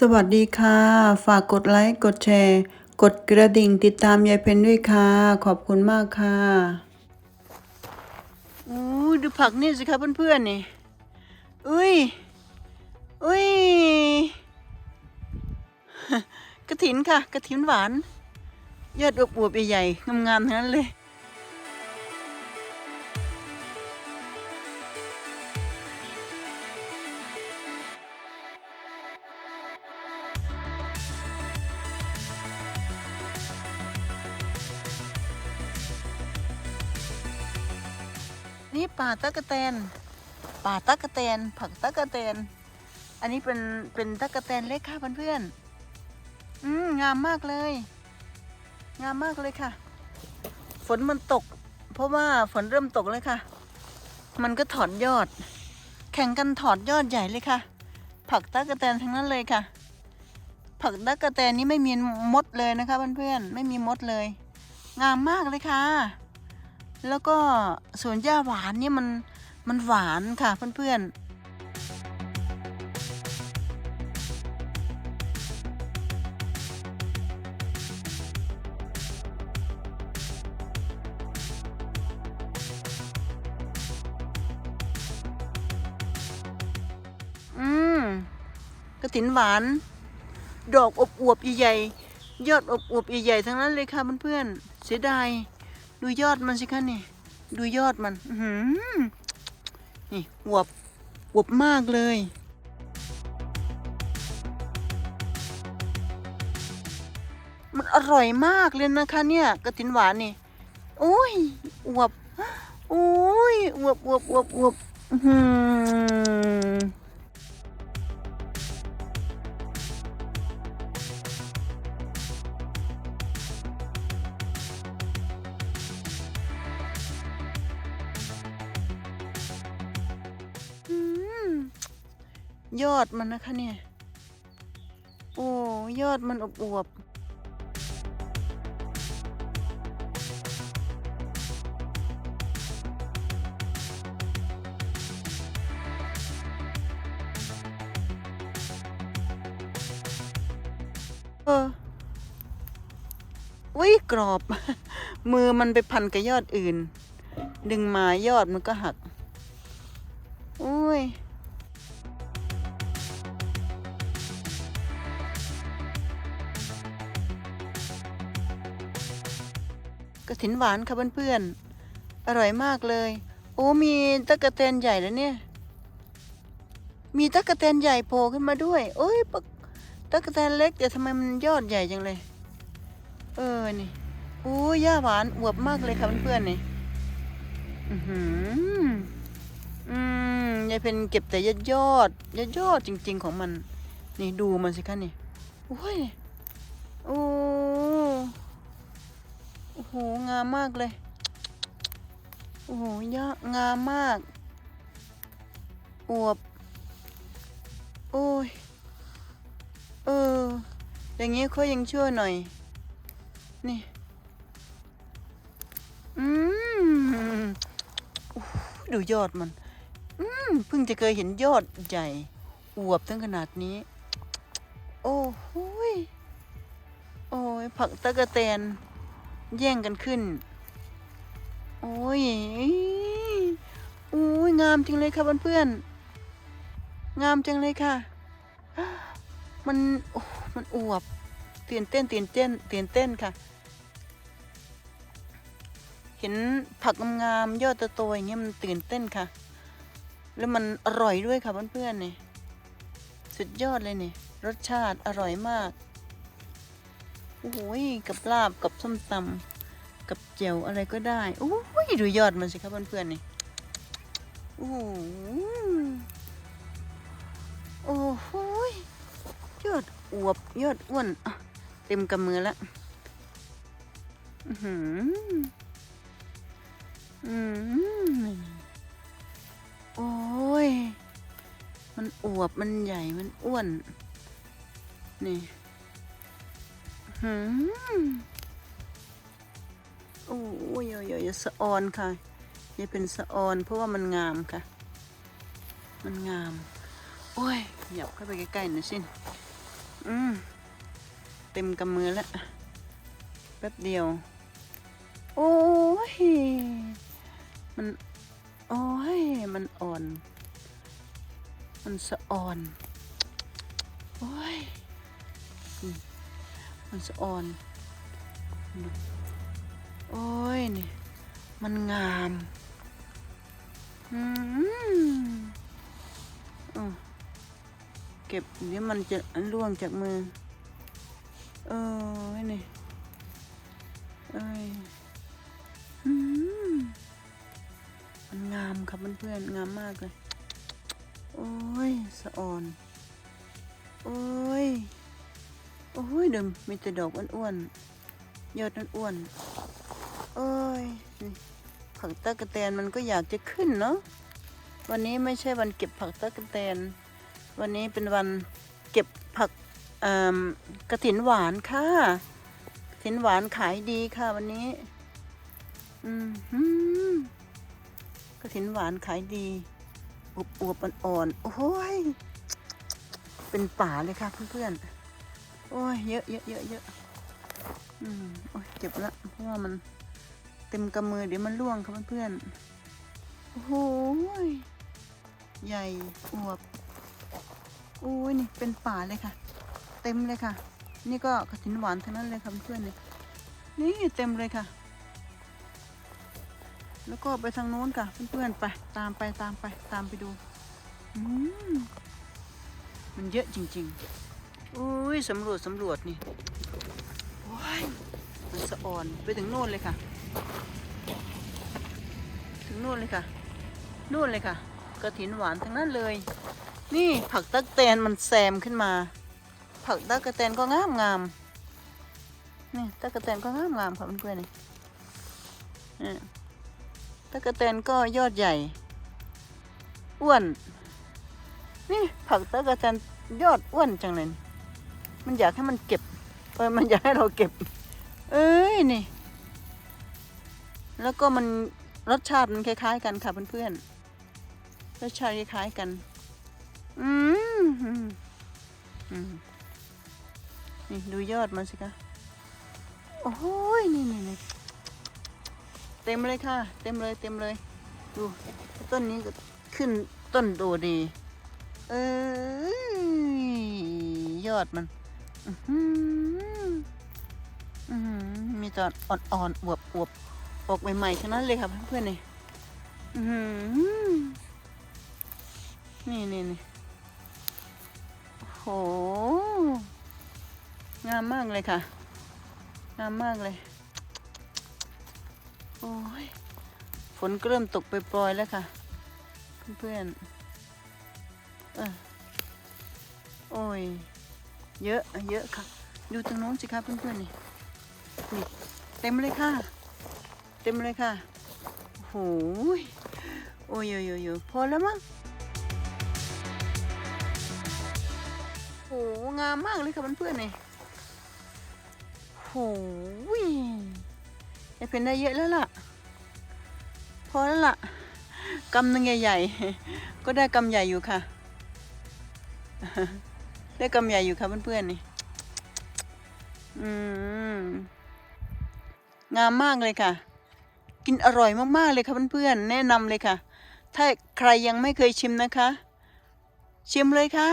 สวัสดีค่ะ ฝากกดไลค์กดแชร์ กดกระดิ่งติดตามยายเพนด้วยค่ะ ขอบคุณมากค่ะอู้ดูผักนี่สิคะเพื่อนๆนี่อุ้ยอุ้ยกระถินค่ะ กระถินหวานยอดอวบๆใหญ่ๆงามๆทั้งนั้นเลย นี่ป่าตะกะแตน ป่าตะกะแตน ผักตะกะแตน อันนี้เป็นเป็นตะกะแตนเล็กค่ะเพื่อนๆอืมงามมากเลย งามมากเลยค่ะ ฝนมันตก เพราะว่าฝนเริ่มตกเลยค่ะ มันก็ถอดยอด แข่งกันถอดยอดใหญ่เลยค่ะ ผักตะกะแตนทั้งนั้นเลยค่ะ ผักตะกะแตนนี้ไม่มีมดเลยนะคะเพื่อนๆไม่มีมดเลย งามมากเลยค่ะ แล้วก็สวนหญ้าหวานนี่มันมันหวานค่ะเพื่อนๆอืมกระถินหวาน ดอกอบอวบใหญ่ๆยอดอบอวบใหญ่ๆทั้งนั้นเลยค่ะเพื่อนๆเสียดาย ดูยอดมันสิคะนี่ ดูยอดมันอื้อหือนี่อวบอวบมากเลย มันอร่อยมากเลยนะคะเนี่ยกระถินหวานนี่โอ้ยอวบโอ้ยอวบอวบอวบอวบอื้อ ยอดมันนะคะเนี่ย โอ้ยอดมันอบอวบเอออุ้ยกรอบ มือมันไปพันกับยอดอื่น ดึงมายอดมันก็หัก กระถินหวานค่ะเพื่อนๆ อร่อยมากเลย โอ้มีตะกะแตนใหญ่แล้วเนี่ย มีตะกะแตนใหญ่โผล่ขึ้นมาด้วย โอ้ยตะกะแตนเล็กแต่ทำไมมันยอดใหญ่จังเลย เออนี่โอ้ยย่าหวานอวบมากเลยค่ะเพื่อนๆนี่อือหืออืมยายเพนเก็บแต่ยอดยอดยอดยอดจริง ๆ ของมัน นี่ดูมันสิคะนี่โอ้ยโอ้ โอ้โห งามมากเลย โอ้โหยะงามมาก อวบ โอ้ย เออ อย่างงี้เขายังชั่วหน่อย นี่ อืมอดูยอดมัน อืมเพิ่งจะเคยเห็นยอดใหญ่ อวบทั้งขนาดนี้ โอ้โหโอ้ย ผักตะกะแตน แย่งกันขึ้น โอ้ยโอ้ยงามจริงเลยค่ะเพื่อนๆงามจังเลยค่ะ มันโอ้มันอวบเตื่นเต้นเตื่นเต้นเตื่นเต้นค่ะ เห็นผักงามๆยอดโตๆอย่างเงี้ยมันตื่นเต้นค่ะ แล้วมันอร่อยด้วยค่ะเพื่อนๆนี่สุดยอดเลยนี่รสชาติอร่อยมาก อ้โหยกับลาบกับส้มตำกับเจียวอะไรก็ได้โอ้ยดูยอดมันสิครับเพื่อนๆนี่โอ้โหโอ้โหยยอดอวบยอดอ้วนเต็มกำมือแล้วอือหืออืมโอ้ยมันอวบมันใหญ่มันอ้วนนี่ หืมโอ้ยโยโยยสะออนค่ะอย่าเป็นสะออน เพราะว่ามันงามค่ะ มันงาม โอ้ยหยับเข้าไปใกล้ๆหน่อยสิอืมเต็มกำมือแล้วแป๊บเดียว โอ้ย มัน โอ้ย มันอ่อน มันสะอ่อน โอ้ย มันสะอ่อน โอ้ยนี่มันงามอืมออเก็บเดี๋ยวมันจะร่วงจากมือ เออนี่เอ้ยอืมมันงามครับเพื่อนๆงามมากเลย โอ้ย สะอ่อน โอ้ย โอ้ยเดิมมีแต่ดอกอ้วนๆยอดอ้วนๆโอ้ยผักตะกะแตนมันก็อยากจะขึ้นเนาะวันนี้ไม่ใช่วันเก็บผักตะกะแตน วันนี้เป็นวันเก็บผักกระถินหวานค่ะกระถินหวานขายดีค่ะวันนี้ อืมกระถินหวานขายดีอวบอวบๆอ่อนๆโอ้ยเป็นป่าเลยค่ะเพื่อนๆ โอ้ยเยอะเยอะเยอะเยอะอืมโอ้ยเจ็บละเพราะว่ามันเต็มกำมือเดี๋ยวมันร่วงค่ะเพื่อนๆโอ้โหยใหญ่อวบโอ้ยนี่เป็นป่าเลยค่ะ เต็มเลยค่ะ นี่ก็กระถินหวานทั้งนั้นเลยค่ะเพื่อนเนี่ยนี่เต็มเลยค่ะ แล้วก็ไปทางโน้นค่ะเพื่อนๆไปตามไปตามไปตามไปดู อืมมันเยอะจริง ๆ อุ้ยสำรวจสำรวจนี่โอ้ยมันสะอ่อนไปถึงโน่นเลยค่ะ ถึงโน่นเลยค่ะนู่นเลยค่ะกระถินหวานทั้งนั้นเลย นี่ผักตักแตนมันแซมขึ้นมา ผักตักกะแตนก็งามงามนี่ตักกะแตนก็งามงามค่ะเพื่อนๆนี่ตักกะแตนก็ยอดใหญ่ อ้วน นี่ผักตักกะแตนยอดอ้วนจังเลย มันอยากให้มันเก็บเออมันอยากให้เราเก็บ เอ้ยนี่ แล้วก็มันรสชาติมันคล้าย ๆ กันค่ะเพื่อนๆรสชาติคล้ายๆกัน อืมอืมนี่ดูยอดมันสิคะโอ้ยนี่นี่นี่เต็มเลยค่ะ เต็มเลยเต็มเลย ดูต้นนี้ก็ขึ้นต้นโตดี เอ้ยยอดมัน มีตออ่อนๆอวบอวบๆออกใหม่ๆทั้งนั้นเลยค่ะเพื่อนๆนี่นี่นี่นี่โห งามมากเลยค่ะ งามมากเลย โอ้ย ฝนเริ่มตกไปปล่อยแล้วค่ะ เพื่อนๆ เออ โอ้ย เยอะเยอะค่ะ ดูตรงโน้นสิคะเพื่อนๆนี่นี่เต็มเลยค่ะ เต็มเลยค่ะโอ้โหยโอ้ยโยโยยพอแล้วมั้งโหงามมากเลยค่ะเพื่อนๆนี่โหยไอเพนได้เยอะแล้วล่ะ พอแล้วล่ะกำนึงใหญ่ๆ ก็ได้กำใหญ่อยู่ค่ะ ได้กำใหญ่อยู่ค่ะเพื่อนๆนี่ อืม งามมากเลยค่ะ กินอร่อยมากๆเลยค่ะเพื่อนๆ แนะนำเลยค่ะ ถ้าใครยังไม่เคยชิมนะคะ ชิมเลยค่ะ